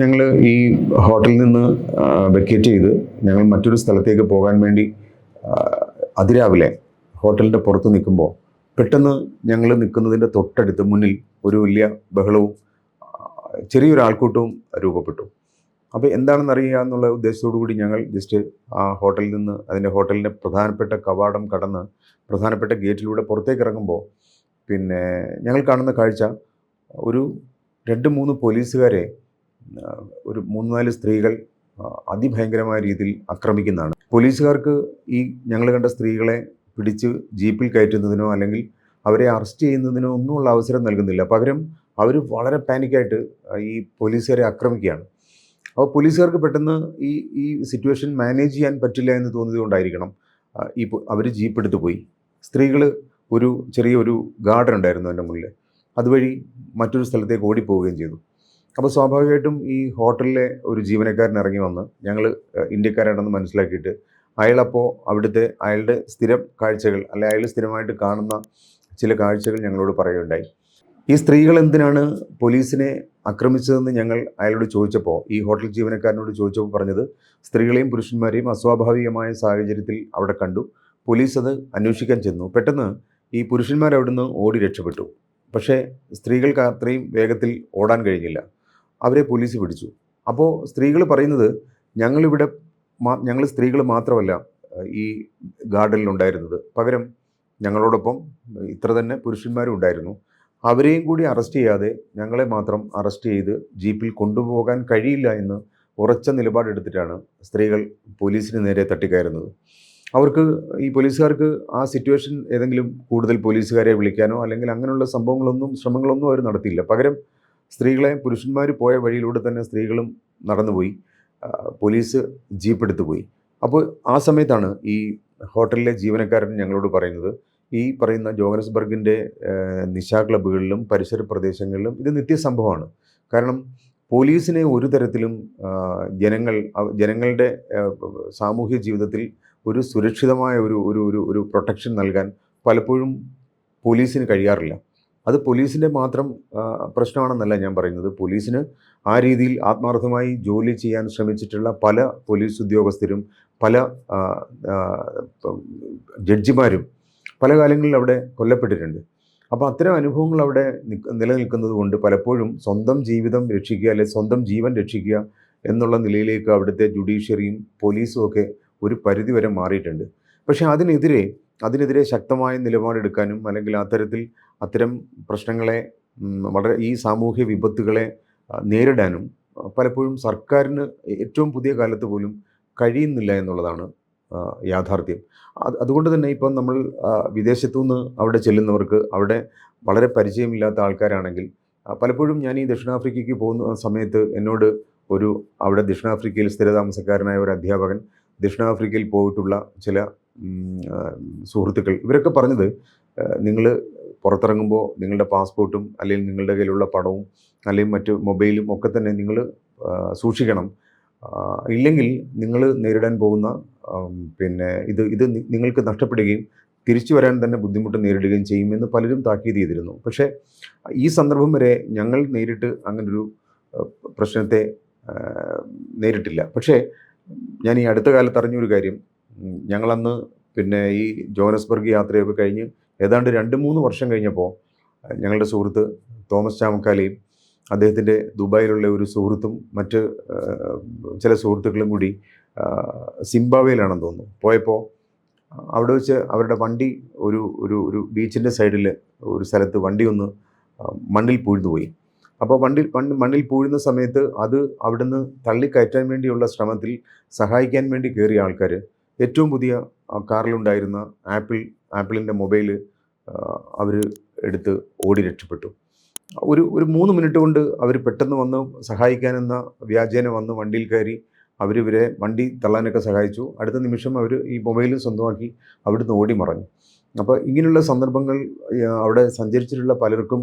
ഞങ്ങൾ ഈ ഹോട്ടലിൽ നിന്ന് വെക്കേറ്റ് ചെയ്ത് ഞങ്ങൾ മറ്റൊരു സ്ഥലത്തേക്ക് പോകാൻ വേണ്ടി അതിരാവിലെ ഹോട്ടലിന്റെ പുറത്ത് നിൽക്കുമ്പോൾ പെട്ടെന്ന് ഞങ്ങൾ നിൽക്കുന്നതിന്റെ തൊട്ടടുത്ത് മുന്നിൽ ഒരു വലിയ ബഹളവും ചെറിയൊരു ആൾക്കൂട്ടവും രൂപപ്പെട്ടു. അപ്പോൾ എന്താണെന്ന് അറിയുക എന്നുള്ള ഉദ്ദേശത്തോടു കൂടി ഞങ്ങൾ ജസ്റ്റ് ആ ഹോട്ടലിൽ നിന്ന് അതിന്റെ ഹോട്ടലിന്റെ പ്രധാനപ്പെട്ട കവാടം കടന്ന് പ്രധാനപ്പെട്ട ഗേറ്റിലൂടെ പുറത്തേക്ക് ഇറങ്ങുമ്പോൾ പിന്നെ ഞങ്ങൾ കാണുന്ന കാഴ്ച ഒരു രണ്ട് മൂന്ന് പോലീസുകാരെ ഒരു മൂന്ന് നാല് സ്ത്രീകൾ അതിഭയങ്കരമായ രീതിയിൽ ആക്രമിക്കുന്നതാണ്. പോലീസുകാർക്ക് ഈ ഞങ്ങൾ കണ്ട സ്ത്രീകളെ പിടിച്ച് ജീപ്പിൽ കയറ്റുന്നതിനോ അല്ലെങ്കിൽ അവരെ അറസ്റ്റ് ചെയ്യുന്നതിനോ ഒന്നുമുള്ള അവസരം നൽകുന്നില്ല. പകരം അവർ വളരെ പാനിക്കായിട്ട് ഈ പോലീസുകാരെ ആക്രമിക്കുകയാണ്. അപ്പോൾ പോലീസുകാർക്ക് പെട്ടെന്ന് ഈ ഈ സിറ്റുവേഷൻ മാനേജ് ചെയ്യാൻ പറ്റില്ല എന്ന് തോന്നിയത് കൊണ്ടായിരിക്കണം ഈ അവർ ജീപ്പ് എടുത്തു പോയി. സ്ത്രീകൾ ഒരു ചെറിയൊരു ഗാർഡൻ ഉണ്ടായിരുന്നു എന്റെ മുന്നിൽ അതുവഴി മറ്റൊരു സ്ഥലത്തേക്ക് ഓടിപ്പോവുകയും ചെയ്തു. അപ്പോൾ സ്വാഭാവികമായിട്ടും ഈ ഹോട്ടലിലെ ഒരു ജീവനക്കാരൻ ഇറങ്ങി വന്ന് ഞങ്ങൾ ഇന്ത്യക്കാരാണെന്ന് മനസ്സിലാക്കിയിട്ട് അയാളപ്പോൾ അവിടുത്തെ അയാളുടെ സ്ഥിരം കാഴ്ചകൾ അല്ലെ അയാൾ സ്ഥിരമായിട്ട് കാണുന്ന ചില കാഴ്ചകൾ ഞങ്ങളോട് പറയുകയുണ്ടായി. ഈ സ്ത്രീകൾ എന്തിനാണ് പോലീസിനെ ആക്രമിച്ചതെന്ന് ഞങ്ങൾ അയാളോട് ചോദിച്ചപ്പോൾ ഈ ഹോട്ടൽ ജീവനക്കാരനോട് ചോദിച്ചപ്പോൾ പറഞ്ഞത് സ്ത്രീകളെയും പുരുഷന്മാരെയും അസ്വാഭാവികമായ സാഹചര്യത്തിൽ അവിടെ കണ്ടു. പോലീസ് അത് അന്വേഷിക്കാൻ ചെന്നു. പെട്ടെന്ന് ഈ പുരുഷന്മാരവിടുന്ന് ഓടി രക്ഷപ്പെട്ടു. പക്ഷേ സ്ത്രീകൾക്ക് അത്രയും വേഗത്തിൽ ഓടാൻ കഴിഞ്ഞില്ല. അവരെ പോലീസ് പിടിച്ചു. അപ്പോൾ സ്ത്രീകൾ പറയുന്നത് ഞങ്ങളിവിടെ ഞങ്ങൾ സ്ത്രീകൾ മാത്രമല്ല ഈ ഗാർഡനിൽ ഉണ്ടായിരുന്നത് പകരം ഞങ്ങളോടൊപ്പം ഇത്ര തന്നെ പുരുഷന്മാരും ഉണ്ടായിരുന്നു. അവരെയും കൂടി അറസ്റ്റ് ചെയ്യാതെ ഞങ്ങളെ മാത്രം അറസ്റ്റ് ചെയ്ത് ജീപ്പിൽ കൊണ്ടുപോകാൻ കഴിയില്ല എന്ന് ഉറച്ച നിലപാടെടുത്തിട്ടാണ് സ്ത്രീകൾ പോലീസിന് നേരെ തട്ടിക്കയറുന്നത്. അവർക്ക് ഈ പോലീസുകാർക്ക് ആ സിറ്റുവേഷൻ ഏതെങ്കിലും കൂടുതൽ പോലീസുകാരെ വിളിക്കാനോ അല്ലെങ്കിൽ അങ്ങനെയുള്ള സംഭവങ്ങളൊന്നും ശ്രമങ്ങളൊന്നും അവർ നടത്തിയില്ല. പകരം സ്ത്രീകളെ പുരുഷന്മാർ പോയ വഴിയിലൂടെ തന്നെ സ്ത്രീകളും നടന്നുപോയി. പോലീസ് ജീപ്പ് എടുത്തു പോയി. അപ്പോൾ ആ സമയത്താണ് ഈ ഹോട്ടലിലെ ജീവനക്കാരൻ ഞങ്ങളോട് പറയുന്നത് ഈ പറയുന്ന ജോഹനസ്ബർഗിന്റെ നിശാ ക്ലബ്ബുകളിലും പരിസര പ്രദേശങ്ങളിലും ഇത് നിത്യസംഭവമാണ്. കാരണം പോലീസിനെ ഒരു തരത്തിലും ജനങ്ങൾ ജനങ്ങളുടെ സാമൂഹ്യ ജീവിതത്തിൽ ഒരു സുരക്ഷിതമായ ഒരു ഒരു ഒരു പ്രൊട്ടക്ഷൻ നൽകാൻ പലപ്പോഴും പോലീസിന് കഴിയാറില്ല. അത് പോലീസിന്റെ മാത്രം പ്രശ്നമാണെന്നല്ല ഞാൻ പറയുന്നത്. പോലീസിന് ആ രീതിയിൽ ആത്മാർത്ഥമായി ജോലി ചെയ്യാൻ ശ്രമിച്ചിട്ടുള്ള പല പോലീസ് ഉദ്യോഗസ്ഥരും പല ജഡ്ജിമാരും പല കാലങ്ങളിൽ അവിടെ കൊല്ലപ്പെട്ടിട്ടുണ്ട്. അപ്പോൾ അത്തരം അനുഭവങ്ങൾ അവിടെ നിലനിൽക്കുന്നത് കൊണ്ട് പലപ്പോഴും സ്വന്തം ജീവിതം രക്ഷിക്കുക അല്ലെ സ്വന്തം ജീവൻ രക്ഷിക്കുക എന്നുള്ള നിലയിലേക്ക് അവിടുത്തെ ജുഡീഷ്യറിയും പോലീസും ഒക്കെ ഒരു പരിധിവരെ മാറിയിട്ടുണ്ട്. പക്ഷേ അതിനെതിരെ അതിനെതിരെ ശക്തമായ നിലപാടെടുക്കാനും അല്ലെങ്കിൽ അത്തരത്തിൽ അത്തരം പ്രശ്നങ്ങളെ വളരെ ഈ സാമൂഹ്യ വിപത്തുകളെ നേരിടാനും പലപ്പോഴും സർക്കാരിന് ഏറ്റവും പുതിയ കാലത്ത് പോലും കഴിയുന്നില്ല എന്നുള്ളതാണ് യാഥാർത്ഥ്യം. അത് അതുകൊണ്ട് തന്നെ ഇപ്പം നമ്മൾ വിദേശത്തു നിന്ന് അവിടെ ചെല്ലുന്നവർക്ക് അവിടെ വളരെ പരിചയമില്ലാത്ത ആൾക്കാരാണെങ്കിൽ പലപ്പോഴും ഞാൻ ഈ ദക്ഷിണാഫ്രിക്കയ്ക്ക് പോകുന്ന സമയത്ത് എന്നോട് ഒരു അവിടെ ദക്ഷിണാഫ്രിക്കയിൽ സ്ഥിരതാമസക്കാരനായ ഒരു അധ്യാപകൻ ദക്ഷിണാഫ്രിക്കയിൽ പോയിട്ടുള്ള ചില സുഹൃത്തുക്കൾ ഇവരൊക്കെ പറഞ്ഞത് നിങ്ങൾ പുറത്തിറങ്ങുമ്പോൾ നിങ്ങളുടെ പാസ്പോർട്ടും അല്ലെങ്കിൽ നിങ്ങളുടെ കയ്യിലുള്ള പണവും അല്ലെങ്കിൽ മറ്റ് മൊബൈലും ഒക്കെ തന്നെ നിങ്ങൾ സൂക്ഷിക്കണം. ഇല്ലെങ്കിൽ നിങ്ങൾ നേരിടാൻ പോകുന്ന പിന്നെ ഇത് ഇത് നിങ്ങൾക്ക് നഷ്ടപ്പെടുകയും തിരിച്ചു വരാൻ തന്നെ ബുദ്ധിമുട്ട് നേരിടുകയും ചെയ്യുമെന്ന് പലരും താക്കീത് ചെയ്തിരുന്നു. പക്ഷേ ഈ സന്ദർഭം വരെ ഞങ്ങൾ നേരിട്ട് അങ്ങനൊരു പ്രശ്നത്തെ നേരിട്ടില്ല. പക്ഷേ ഞാൻ ഈ അടുത്ത കാലത്ത് അറിഞ്ഞൊരു കാര്യം. ഞങ്ങളന്ന് പിന്നെ ഈ ജോനസ്ബർഗ് യാത്രയൊക്കെ കഴിഞ്ഞ് ഏതാണ്ട് രണ്ട് മൂന്ന് വർഷം കഴിഞ്ഞപ്പോൾ ഞങ്ങളുടെ സുഹൃത്ത് തോമസ് ചാമക്കാലയും അദ്ദേഹത്തിന്റെ ദുബായിലുള്ള ഒരു സുഹൃത്തും മറ്റ് ചില സുഹൃത്തുക്കളും കൂടി സിംബാവയിലാണെന്ന് തോന്നുന്നു. പോയപ്പോൾ അവിടെ വെച്ച് അവരുടെ വണ്ടി ഒരു ഒരു ഒരു ബീച്ചിന്റെ സൈഡിൽ ഒരു സ്ഥലത്ത് വണ്ടി ഒന്ന് മണ്ണിൽ പൂഴ്ന്നു പോയി. അപ്പോൾ വണ്ടിൽ മണ്ണ് മണ്ണിൽ പൂഴുന്ന സമയത്ത് അത് അവിടുന്ന് തള്ളിക്കയറ്റാൻ വേണ്ടിയുള്ള ശ്രമത്തിൽ സഹായിക്കാൻ വേണ്ടി കയറിയ ആൾക്കാർ ഏറ്റവും പുതിയ കാറിലുണ്ടായിരുന്ന ആപ്പിൾ ആപ്പിളിന്റെ മൊബൈൽ അവർ എടുത്ത് ഓടി രക്ഷപ്പെട്ടു. ഒരു ഒരു മൂന്ന് മിനിറ്റ് കൊണ്ട് അവർ പെട്ടെന്ന് വന്ന് സഹായിക്കാനെന്ന വ്യാജേന വന്ന് വണ്ടിയിൽ കയറി അവരിവരെ വണ്ടി തള്ളാനൊക്കെ സഹായിച്ചു. അടുത്ത നിമിഷം അവർ ഈ മൊബൈൽ സ്വന്തമാക്കി അവിടുന്ന് ഓടി മറഞ്ഞു. അപ്പോൾ ഇങ്ങനെയുള്ള സന്ദർഭങ്ങൾ അവിടെ സഞ്ചരിച്ചിട്ടുള്ള പലർക്കും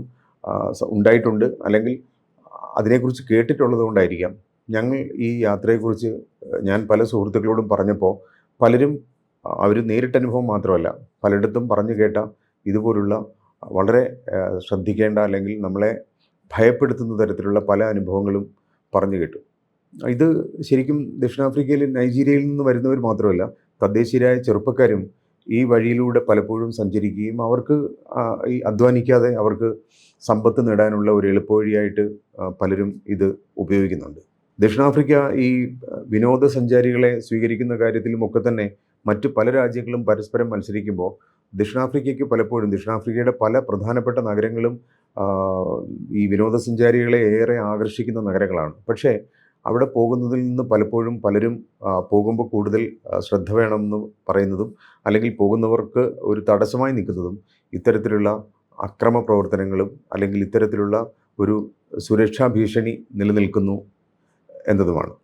ഉണ്ടായിട്ടുണ്ട്. അല്ലെങ്കിൽ അതിനെക്കുറിച്ച് കേട്ടിട്ടുള്ളത് കൊണ്ടായിരിക്കാം. ഞങ്ങൾ ഈ യാത്രയെക്കുറിച്ച് ഞാൻ പല സുഹൃത്തുക്കളോടും പറഞ്ഞപ്പോൾ പലരും അവർ നേരിട്ട അനുഭവം മാത്രമല്ല പലയിടത്തും പറഞ്ഞു കേട്ട ഇതുപോലുള്ള വളരെ ശ്രദ്ധിക്കേണ്ട അല്ലെങ്കിൽ നമ്മളെ ഭയപ്പെടുത്തുന്ന തരത്തിലുള്ള പല അനുഭവങ്ങളും പറഞ്ഞു കേട്ടു. ഇത് ശരിക്കും ദക്ഷിണാഫ്രിക്കയിൽ നൈജീരിയയിൽ നിന്ന് വരുന്നവർ മാത്രമല്ല തദ്ദേശീയരായ ചെറുപ്പക്കാരും ഈ വഴിയിലൂടെ പലപ്പോഴും സഞ്ചരിക്കുകയും അവർക്ക് ഈ അധ്വാനിക്കാതെ അവർക്ക് സമ്പത്ത് നേടാനുള്ള ഒരു എളുപ്പവഴിയായിട്ട് പലരും ഇത് ഉപയോഗിക്കുന്നുണ്ട്. ദക്ഷിണാഫ്രിക്ക ഈ വിനോദസഞ്ചാരികളെ സ്വീകരിക്കുന്ന കാര്യത്തിലും ഒക്കെ തന്നെ മറ്റ് പല രാജ്യങ്ങളും പരസ്പരം മത്സരിക്കുമ്പോൾ ദക്ഷിണാഫ്രിക്കയ്ക്ക് പലപ്പോഴും ദക്ഷിണാഫ്രിക്കയുടെ പല പ്രധാനപ്പെട്ട നഗരങ്ങളും ഈ വിനോദസഞ്ചാരികളെ ഏറെ ആകർഷിക്കുന്ന നഗരങ്ങളാണ്. പക്ഷേ അവിടെ പോകുന്നതിൽ നിന്ന് പലപ്പോഴും പലരും പോകുമ്പോൾ കൂടുതൽ ശ്രദ്ധ വേണമെന്ന് പറയുന്നതും അല്ലെങ്കിൽ പോകുന്നവർക്ക് ഒരു തടസ്സമായി നിൽക്കുന്നതും ഇത്തരത്തിലുള്ള അക്രമ പ്രവർത്തനങ്ങളും അല്ലെങ്കിൽ ഇത്തരത്തിലുള്ള ഒരു സുരക്ഷാ ഭീഷണി നിലനിൽക്കുന്നു എന്നതുമാണ്